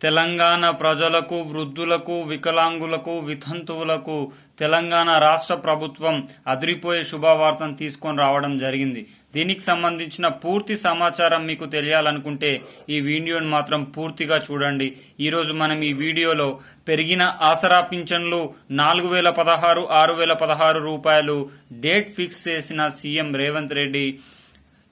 తెలంగాణ ప్రజలకు వృద్ధులకు వికలాంగులకు వితంతువులకు తెలంగాణ రాష్ట్ర ప్రభుత్వం అదిరిపోయే శుభవార్తను తీసుకొని రావడం జరిగింది. దీనికి సంబంధించిన పూర్తి సమాచారం మీకు తెలియాలనుకుంటే ఈ వీడియోను మాత్రం పూర్తిగా చూడండి. ఈరోజు మనం ఈ వీడియోలో పెరిగిన ఆసరా పింఛన్లు నాలుగు వేల పదహారు ఆరు వేల పదహారు రూపాయలు డేట్ ఫిక్స్ చేసిన సీఎం రేవంత్ రెడ్డి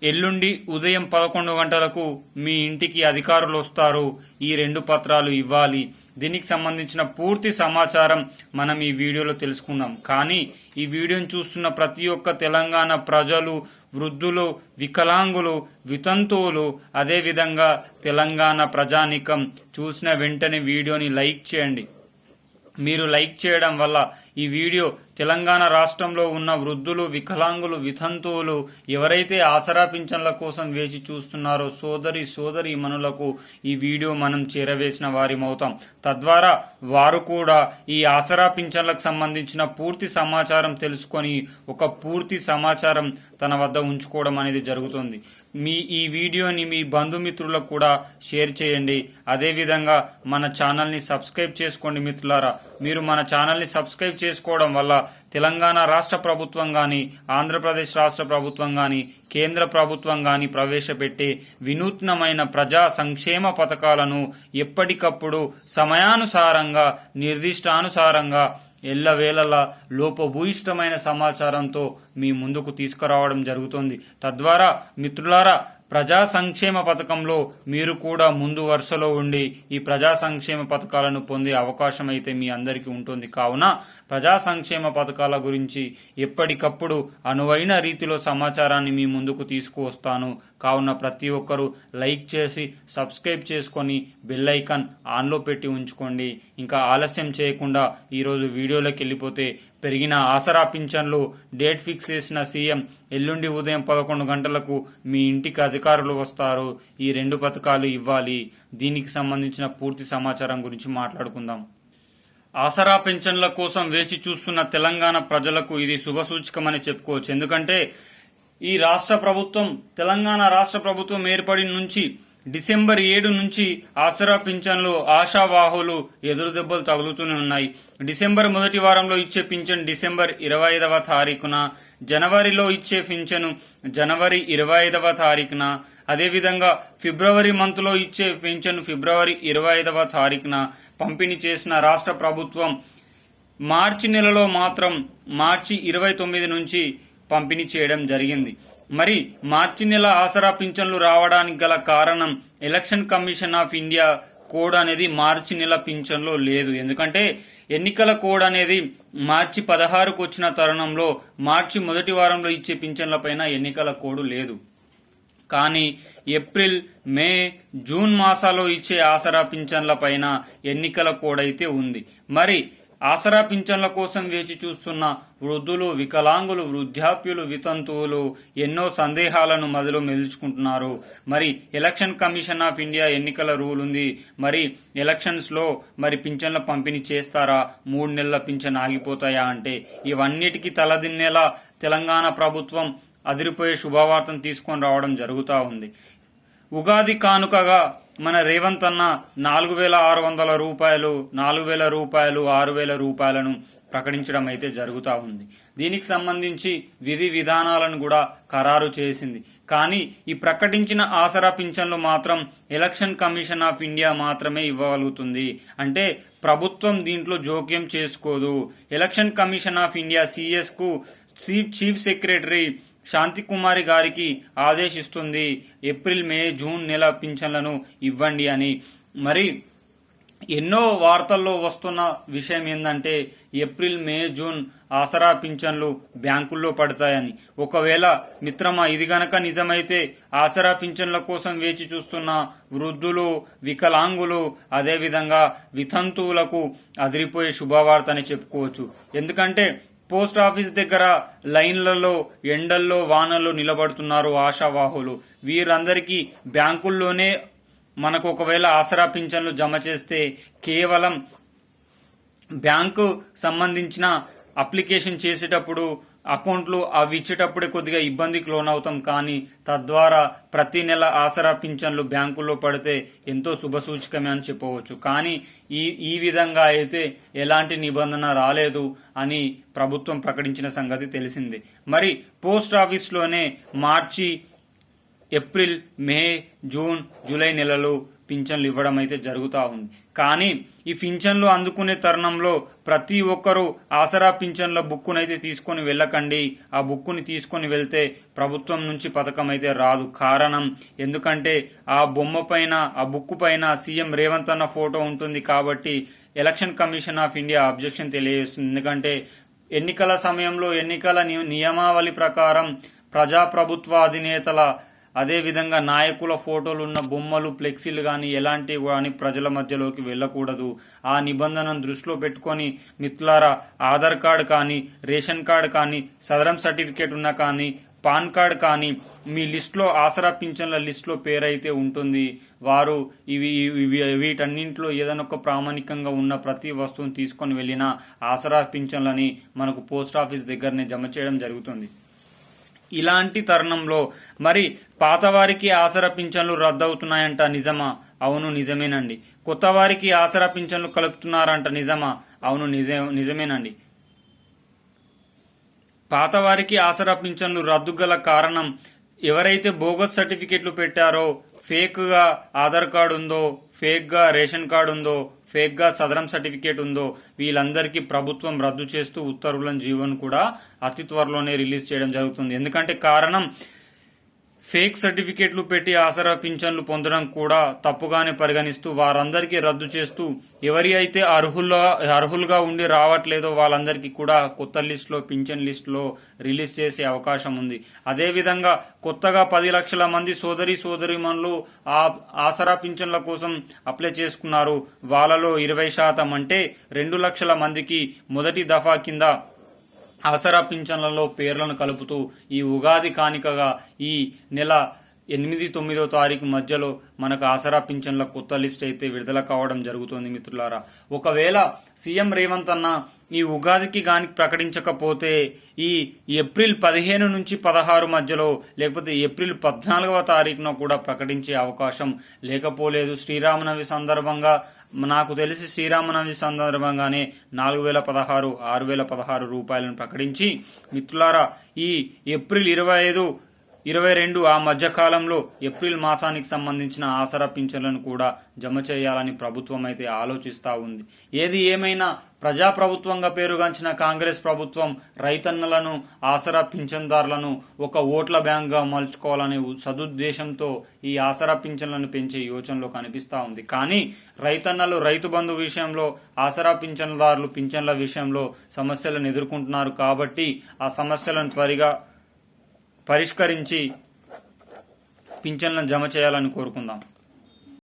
ఎల్లుండి ఉదయం పదకొండు గంటలకు మీ ఇంటికి అధికారులు వస్తారు. ఈ రెండు పత్రాలు ఇవ్వాలి. దీనికి సంబంధించిన పూర్తి సమాచారం మనం ఈ వీడియోలో తెలుసుకుందాం. కానీ ఈ వీడియోను చూస్తున్న ప్రతి ఒక్క తెలంగాణ ప్రజలు వృద్ధులు వికలాంగులు వితంతువులు అదేవిధంగా తెలంగాణ ప్రజానికం చూసిన వెంటనే వీడియోని లైక్ చేయండి. మీరు లైక్ చేయడం వల్ల ఈ వీడియో తెలంగాణ రాష్ట్రంలో ఉన్న వృద్ధులు వికలాంగులు వితంతువులు ఎవరైతే ఆసరా పింఛన్ల కోసం వేచి చూస్తున్నారో సోదరి సోదరి మనులకు ఈ వీడియో మనం చేరవేసిన వారిమవుతాం తద్వారా వారు కూడా ఈ ఆసరా పింఛన్లకు సంబంధించిన పూర్తి సమాచారం తెలుసుకొని ఒక పూర్తి సమాచారం తన వద్ద ఉంచుకోవడం అనేది జరుగుతుంది. మీ ఈ వీడియోని మీ బంధుమిత్రులకు కూడా షేర్ చేయండి. అదేవిధంగా మన ఛానల్ని సబ్స్క్రైబ్ చేసుకోండి మిత్రులారా. మీరు మన ఛానల్ని సబ్స్క్రైబ్ చేసుకోవడం వల్ల తెలంగాణ రాష్ట్ర ప్రభుత్వం కానీ ఆంధ్రప్రదేశ్ రాష్ట్ర ప్రభుత్వం కానీ కేంద్ర ప్రభుత్వం కానీ ప్రవేశపెట్టే వినూత్నమైన ప్రజా సంక్షేమ పథకాలను ఎప్పటికప్పుడు సమయానుసారంగా నిర్దిష్టానుసారంగా ఎల్లవేళలా లోపభూయిష్టమైన సమాచారంతో మీ ముందుకు తీసుకురావడం జరుగుతుంది. తద్వారా మిత్రులారా ప్రజా సంక్షేమ పథకంలో మీరు కూడా ముందు వరుసలో ఉండి ఈ ప్రజా సంక్షేమ పథకాలను పొందే అవకాశం అయితే మీ అందరికీ ఉంటుంది. కావున ప్రజా సంక్షేమ పథకాల గురించి ఎప్పటికప్పుడు అనువైన రీతిలో సమాచారాన్ని మీ ముందుకు తీసుకువస్తాను. కావున ప్రతి ఒక్కరూ లైక్ చేసి సబ్స్క్రైబ్ చేసుకొని బెల్ ఐకాన్ ఆన్లో పెట్టి ఉంచుకోండి. ఇంకా ఆలస్యం చేయకుండా ఈరోజు వీడియోలోకి వెళ్ళిపోతే పెరిగిన ఆసరా పింఛన్లు డేట్ ఫిక్స్ చేసిన సీఎం ఎల్లుండి ఉదయం పదకొండు గంటలకు మీ ఇంటికి అధికారులు వస్తారు. ఈ రెండు పథకాలు ఇవ్వాలి. దీనికి సంబంధించిన పూర్తి సమాచారం గురించి మాట్లాడుకుందాం. ఆసరా పెన్షన్ల కోసం వేచి చూస్తున్న తెలంగాణ ప్రజలకు ఇది శుభసూచకమని చెప్పుకోవచ్చు. ఎందుకంటే ఈ రాష్ట్ర ప్రభుత్వం తెలంగాణ రాష్ట్ర ప్రభుత్వం ఏర్పడిన నుంచి డిసెంబర్ ఏడు నుంచి ఆసరా పింఛన్లు ఆశావాహులు ఎదురు దెబ్బలు తగులుతూనే ఉన్నాయి. డిసెంబర్ మొదటి వారంలో ఇచ్చే పింఛన్ డిసెంబర్ ఇరవై ఐదవ తారీఖున జనవరిలో ఇచ్చే పింఛను జనవరి ఇరవై ఐదవ తారీఖున అదేవిధంగా ఫిబ్రవరి మంత్లో ఇచ్చే పింఛను ఫిబ్రవరి ఇరవై ఐదవ తారీఖున పంపిణీ చేసిన రాష్ట్ర ప్రభుత్వం మార్చి నెలలో మాత్రం మార్చి ఇరవై తొమ్మిది నుంచి పంపిణీ చేయడం జరిగింది. మరి మార్చి నెల ఆసరా పింఛన్లు రావడానికి గల కారణం election commission of India code అనేది మార్చి నెల పింఛన్లో లేదు. ఎందుకంటే ఎన్నికల కోడ్ అనేది మార్చి పదహారుకు వచ్చిన తరుణంలో మార్చి మొదటి వారంలో ఇచ్చే పింఛన్లపైన ఎన్నికల కోడ్ లేదు. కానీ ఏప్రిల్ మే జూన్ మాసాలో ఇచ్చే ఆసరా పింఛన్ల పైన ఎన్నికల కోడ్ అయితే ఉంది. మరి ఆసరా పింఛన్ల కోసం వేచి చూస్తున్న వృద్ధులు వికలాంగులు వృద్ధాప్యులు వితంతువులు ఎన్నో సందేహాలను మదిలో మెలుచుకుంటున్నారు. మరి ఎలక్షన్ కమిషన్ ఆఫ్ ఇండియా ఎన్నికల రూల్ ఉంది. మరి ఎలక్షన్స్లో మరి పింఛన్ల పంపిణీ చేస్తారా? మూడు నెలల పింఛన్ ఆగిపోతాయా అంటే ఇవన్నిటికీ తలదిన్నేలా తెలంగాణ ప్రభుత్వం అదిరిపోయే శుభవార్తను తీసుకొని రావడం జరుగుతూ ఉంది. ఉగాది కానుకగా మన రేవంత్ అన్న నాలుగు వేల ఆరు వందల రూపాయలు నాలుగు వేల రూపాయలు ఆరు వేల రూపాయలను ప్రకటించడం అయితే జరుగుతూ ఉంది. దీనికి సంబంధించి విధి విధానాలను కూడా ఖరారు చేసింది. కానీ ఈ ప్రకటించిన ఆసరా పింఛన్లు మాత్రం ఎలక్షన్ కమిషన్ ఆఫ్ ఇండియా మాత్రమే ఇవ్వగలుగుతుంది. అంటే ప్రభుత్వం దీంట్లో జోక్యం చేసుకోదు. ఎలక్షన్ కమిషన్ ఆఫ్ ఇండియా సిఎస్కు చీఫ్ సెక్రటరీ శాంతి కుమారి గారికి ఆదేశిస్తుంది. ఏప్రిల్ మే జూన్ నెల పింఛన్లను ఇవ్వండి అని. మరి ఎన్నో వార్తల్లో వస్తున్న విషయం ఏంటంటే ఏప్రిల్ మే జూన్ ఆసరా పింఛన్లు బ్యాంకుల్లో పడతాయని. ఒకవేళ మిత్రమా ఇది గనక నిజమైతే ఆసరా పింఛన్ల కోసం వేచి చూస్తున్న వృద్ధులు వికలాంగులు అదేవిధంగా వితంతువులకు అదిరిపోయే శుభవార్త అని చెప్పుకోవచ్చు. ఎందుకంటే పోస్ట్ ఆఫీస్ దగ్గర లైన్లలో ఎండల్లో వానల్లో నిలబడుతున్నారు ఆశావాహులు. వీరందరికీ బ్యాంకుల్లోనే మనకు ఒకవేళ ఆసరా పింఛన్లు జమ చేస్తే కేవలం బ్యాంకు సంబంధించిన అప్లికేషన్ చేసేటప్పుడు అకౌంట్లు అవి ఇచ్చేటప్పుడే కొద్దిగా ఇబ్బందికి లోనవుతాం. కానీ తద్వారా ప్రతి నెల ఆసరా పింఛన్లు బ్యాంకుల్లో పడితే ఎంతో శుభసూచకమే అని చెప్పవచ్చు. కానీ ఈ ఈ విధంగా అయితే ఎలాంటి నిబంధన రాలేదు అని ప్రభుత్వం ప్రకటించిన సంగతి తెలిసింది. మరి పోస్ట్ ఆఫీస్లోనే మార్చి ఏప్రిల్ మే జూన్ జూలై నెలలు పింఛన్లు ఇవ్వడం అయితే జరుగుతూ ఉంది. కానీ ఈ పింఛన్లు అందుకునే తరుణంలో ప్రతి ఒక్కరూ ఆసరా పింఛన్ల బుక్కునైతే తీసుకొని వెళ్ళకండి. ఆ బుక్కుని తీసుకొని వెళ్తే ప్రభుత్వం నుంచి పథకం అయితే రాదు కారణం ఎందుకంటే ఆ బొమ్మ పైన ఆ బుక్కు పైన సీఎం రేవంత్ అన్న ఫోటో ఉంటుంది కాబట్టి election commission of India objection తెలియజేస్తుంది. ఎందుకంటే ఎన్నికల సమయంలో ఎన్నికల నియమావళి ప్రకారం ప్రజాప్రభుత్వ అధినేతల అదేవిధంగా నాయకుల ఫోటోలు ఉన్న బొమ్మలు ఫ్లెక్సీలు కానీ ఎలాంటివి కానీ ప్రజల మధ్యలోకి వెళ్ళకూడదు. ఆ నిబంధనను దృష్టిలో పెట్టుకొని మిత్రులారా ఆధార్ కార్డు కానీ రేషన్ కార్డు కానీ సదరం సర్టిఫికేట్ ఉన్నా కానీ పాన్ కార్డ్ కానీ మీ లిస్ట్లో ఆసరా పింఛన్ల లిస్ట్లో పేరైతే ఉంటుంది. వారు ఇవి వీటన్నింటిలో ఏదైనా ఒక ప్రామాణికంగా ఉన్న ప్రతి వస్తువును తీసుకొని వెళ్ళిన ఆసరా పింఛన్లని మనకు పోస్ట్ ఆఫీస్ దగ్గరనే జమ చేయడం జరుగుతుంది. ఇలాంటి తరుణంలో మరి పాతవారికి ఆసరా పింఛన్లు రద్దవుతున్నాయంట నిజమా? అవును నిజమేనండి. కొత్త వారికి ఆసరా పింఛన్లు కలుపుతున్నారంట నిజమా? అవును నిజం నిజమేనండి. పాతవారికి ఆసరా పింఛన్లు రద్దు గల కారణం ఎవరైతే బోగస్ సర్టిఫికెట్లు పెట్టారో ఫేక్గా ఆధార్ కార్డు ఉందో ఫేక్గా రేషన్ కార్డు ఉందో ఫేక్గా సదరం సర్టిఫికేట్ ఉందో వీళ్ళందరికీ ప్రభుత్వం రద్దు చేస్తూ ఉత్తర్వులను జీవన్ కూడా అతి త్వరలోనే రిలీజ్ చేయడం జరుగుతుంది. ఎందుకంటే కారణం ఫేక్ సర్టిఫికేట్లు పెట్టి ఆసరా పింఛన్లు పొందడం కూడా తప్పుగానే పరిగణిస్తూ వారందరికీ రద్దు చేస్తూ ఎవరి అయితే అర్హుల్లో అర్హులుగా ఉండి రావట్లేదో వాళ్ళందరికీ కూడా కొత్త లిస్టులో పింఛన్ లిస్టులో రిలీజ్ చేసే అవకాశం ఉంది. అదేవిధంగా కొత్తగా పది లక్షల మంది సోదరి సోదరిమణులు ఆ ఆసరా పింఛన్ల కోసం అప్లై చేసుకున్నారు. వాళ్ళలో ఇరవై శాతం అంటే రెండు లక్షల మందికి మొదటి దఫా కింద అవసర పింఛన్లలో పేర్లను కలుపుతూ ఈ ఉగాది కానికగా ఈ నెల ఎనిమిది తొమ్మిదో తారీఖు మధ్యలో మనకు ఆసరా పింఛన్ల కొత్త లిస్ట్ అయితే విడుదల కావడం జరుగుతుంది మిత్రులారా. ఒకవేళ సీఎం రేవంత్ అన్న ఈ ఉగాదికి గాని ప్రకటించకపోతే ఈ ఏప్రిల్ పదిహేను నుంచి పదహారు మధ్యలో లేకపోతే ఏప్రిల్ పద్నాలుగవ తారీఖున కూడా ప్రకటించే అవకాశం లేకపోలేదు. శ్రీరామనవమి సందర్భంగా నాకు తెలిసి శ్రీరామనవమి సందర్భంగానే నాలుగు వేల పదహారు ఆరు వేల పదహారు రూపాయలను ప్రకటించి మిత్రులారా ఈ ఏప్రిల్ ఇరవై ఐదు ఇరవై రెండు ఆ మధ్యకాలంలో ఏప్రిల్ మాసానికి సంబంధించిన ఆసరా పింఛన్లను కూడా జమ చేయాలని ప్రభుత్వం అయితే ఆలోచిస్తూ ఉంది. ఏది ఏమైనా ప్రజాప్రభుత్వంగా పేరుగాంచిన కాంగ్రెస్ ప్రభుత్వం రైతన్నలను ఆసరా పింఛన్దారులను ఒక ఓట్ల బ్యాంక్గా మలుచుకోవాలనే సదుద్దేశంతో ఈ ఆసరా పింఛన్లను పెంచే యోచనలో కనిపిస్తూ ఉంది. కానీ రైతన్నలు రైతు బంధు విషయంలో ఆసరా పింఛన్దారులు పింఛన్ల విషయంలో సమస్యలను ఎదుర్కొంటున్నారు కాబట్టి ఆ సమస్యలను త్వరగా పరిష్కరించి పింఛన్లను జమ చేయాలని కోరుకుందాం.